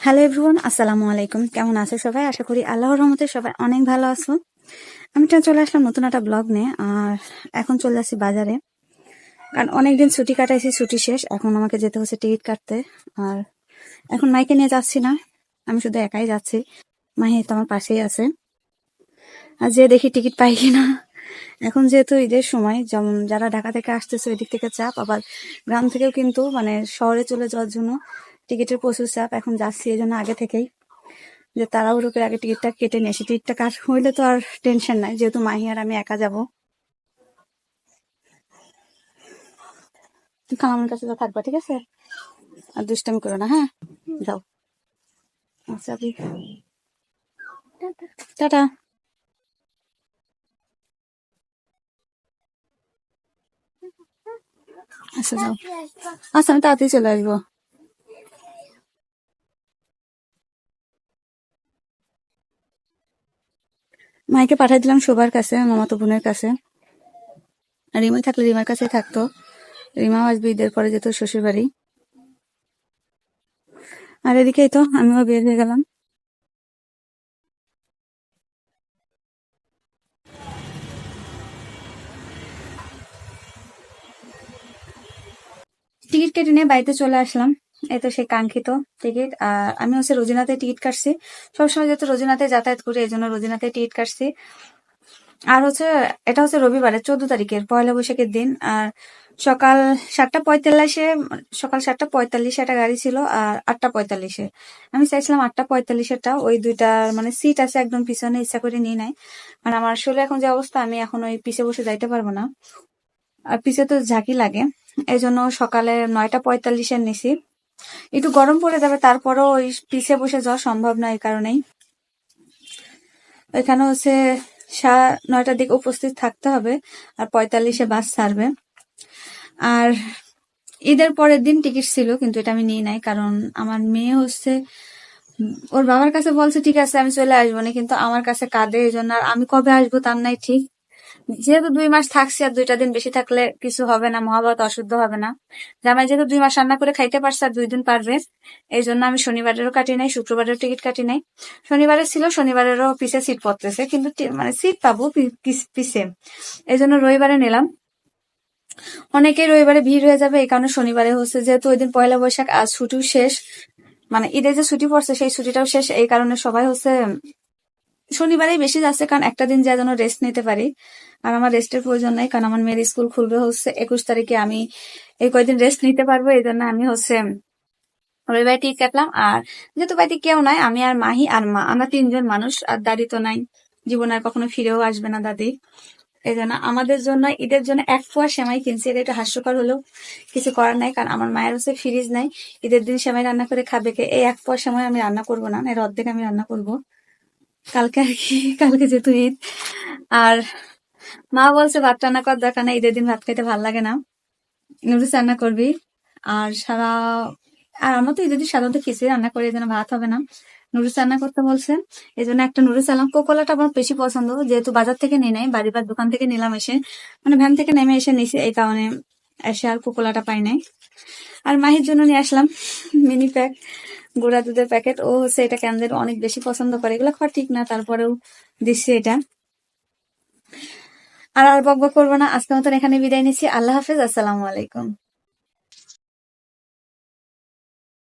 Hello everyone, আসসালামু আলাইকুম। কেমন আছো সবাই? আশা করি আল্লাহর রহমতে সবাই অনেক ভালো আছো। আমি তো চলে আসলাম নতুন একটা ব্লগ নিয়ে, আর এখন চলে আসছি বাজারে। কারণ অনেকদিন ছুটি কাটাইছি, ছুটি শেষ। এখন আমাকে যেতে হচ্ছে টিকিট কাটতে। আর এখন মাইকে নিয়ে যাচ্ছি না, আমি শুধু একাই যাচ্ছি। মাহি তো আমার পাশেই আছে। আর যে দেখি টিকিট পাই কিনা। এখন যেহেতু ঈদের সময়, যেমন যারা ঢাকা থেকে আসতেছে ওই দিক থেকে চাপ, আবার গ্রাম থেকেও কিন্তু মানে শহরে চলে যাওয়ার জন্য টিকিটের প্রচুর চাপ, এখন যাচ্ছি এই জন্য আগে থেকেই। যে তাড়াহুড়ো করে আগে টিকিটটা কেটে নিয়ে টিকিটটা কাট হইলে তো আর টেনশন নাই, যেহেতু মাহি আর আমি একা যাব। তুই খালামের কাছে তো থাকবা, ঠিক আছে? আর দুষ্টামি করো না হ্যাঁ? যাও। আচ্ছা টাটা। আচ্ছা যাও। আচ্ছা আমি তাড়াতাড়ি চলে আসব। মাইকে পাঠাই দিলাম শোবার কাছে, মামাতো বোনের কাছে। রিমাই থাকলে, রিমার কাছেই থাকতো। রিমাও আসবে ঈদের পরে যেত শ্বশুর বাড়ি আর এদিকেই তো, আমিও বের হয়ে গেলাম। টিকিট কেটে নিয়ে বাড়িতে চলে আসলাম। এই তো সেই কাঙ্ক্ষিত টিকিট। আর আমি হচ্ছে রোজিনাতে টিকিট কাটছি। সবসময় যেহেতু রোজিনাতে যাতায়াত করি, এই জন্য রোজিনাতে টিকিট কাটছি। আর হচ্ছে, এটা হচ্ছে রবিবারের চোদ্দ তারিখের পয়লা বৈশাখের দিন। আর সকাল সাতটা পঁয়তাল্লিশে, সকাল সাতটা পঁয়তাল্লিশে একটা গাড়ি ছিল, আর আটটা পঁয়তাল্লিশে। আমি চাইছিলাম আটটা পঁয়তাল্লিশেরটা। ওই দুইটার মানে সিট আছে একদম পিছনে, ইচ্ছা করে নিয়ে নাই। মানে আমার আসলে এখন যে অবস্থা, আমি এখন ওই পিছে বসে যাইতে পারব না। আর পিছে তো ঝাঁকি লাগে। এই জন্য সকালে নয়টা পঁয়তাল্লিশের নিছি। একটু গরম পড়ে যাবে, তারপরও ওই পিছে বসে যাওয়া সম্ভব না এই কারণেই। এখানে হচ্ছে সা নয়টার দিকে উপস্থিত থাকতে হবে আর পঁয়তাল্লিশে বাস ছাড়বে। আর ঈদের পরের দিন টিকিট ছিল, কিন্তু এটা আমি নিয়ে নাই কারণ আমার মেয়ে হচ্ছে, ওর বাবার কাছে বলছে, ঠিক আছে, আমি চলে আসব না। কিন্তু আমার কাছে কাঁদে এই জন্য, আর আমি কবে আসব তার নাই ঠিক। যেহেতু দুই মাস থাকছি আর দুইটা দিন বেশি থাকলে কিছু হবে না মহাভারত অশুদ্ধ হবে না। জামাই যেহেতু দুই মাস রান্না করে খাইতে পারছে আর দুই দিন পারবে, এই জন্য আমি শনিবারেরও কাটি নাই, শুক্রবারেরও টিকিট কাটি নাই। শনিবারের ছিল, শনিবারেরও পিছে সিট পড়তেছে, কিন্তু মানে সিট পাবো পিছ- এই জন্য রবিবারে নিলাম। অনেকেই রবিবারে ভিড় হয়ে যাবে, এই কারণে শনিবারে হচ্ছে, যেহেতু ওই দিন পয়লা বৈশাখ, আজ ছুটিও শেষ। মানে ঈদের যে ছুটি পড়ছে, সেই ছুটিটাও শেষ, এই কারণে সবাই হচ্ছে শনিবারেই বেশি যাচ্ছে, কারণ একটা দিন যা যেন রেস্ট নিতে পারি। আর আমার রেস্টের প্রয়োজন নাই, কারণ আমার মেয়ের স্কুল খুলবে হচ্ছে একুশ তারিখে। আমি এই কয়দিন রেস্ট নিতে পারব, এই জন্য আমি হচ্ছে রবিবার টিকিট কাটলাম। আর যেহেতু বাড়িতে কেউ নাই, আমি আর মাহি আর মা, আমরা তিনজন মানুষ, আর দাদি তো নাই। জীবনে আর কখনো ফিরেও আসবে না দাদি। এই জন্য আমাদের জন্য, ঈদের জন্য এক পোয়া সেমাই কিনছি, এটা একটু হাস্যকর হলেও কিছু করার নাই, কারণ আমার মায়ের হচ্ছে ফ্রিজ নাই। ঈদের দিন সেমাই রান্না করে খাবে কে? এই এক পোয়া সেমাই আমি রান্না করব না, এর অর্ধেক আমি রান্না করব। কালকে আর কি, কালকে যেহেতু ঈদ। আর মা বলছে ভাত রান্না করার দরকার নাই, ঈদের দিন ভাত খেতে ভালো লাগে না। নুডলস রান্না করবি। আর সারা, আর আমরা তো ঈদের দিন সাধারণত খিচুড়ি রান্না করি, এই জন্য ভাত হবে না। নুডলস রান্না করতে বলছে। এই জন্য একটা নুডলস আনলাম। কোকোলাটা আমার বেশি পছন্দ, যেহেতু বাজার থেকে নিয়ে নেই বাড়ি বা দোকান থেকে নিলাম এসে। মানে ভ্যান থেকে নেমে এসে নিছি এই কারণে। এসে আর কোকোলাটা পাই নাই। আর মাহির জন্য নিয়ে আসলাম মিনি প্যাক গুঁড়া দুধের প্যাকেট ও হচ্ছে এটা ক্যান্ডেল অনেক বেশি পছন্দ করে। এগুলো খাওয়া ঠিক না, তারপরেও দিচ্ছি এটা। আর আর বকবক করব না আজকে মতন এখানে বিদায় নিচ্ছি। আল্লাহ হাফেজ, আসসালামু আলাইকুম।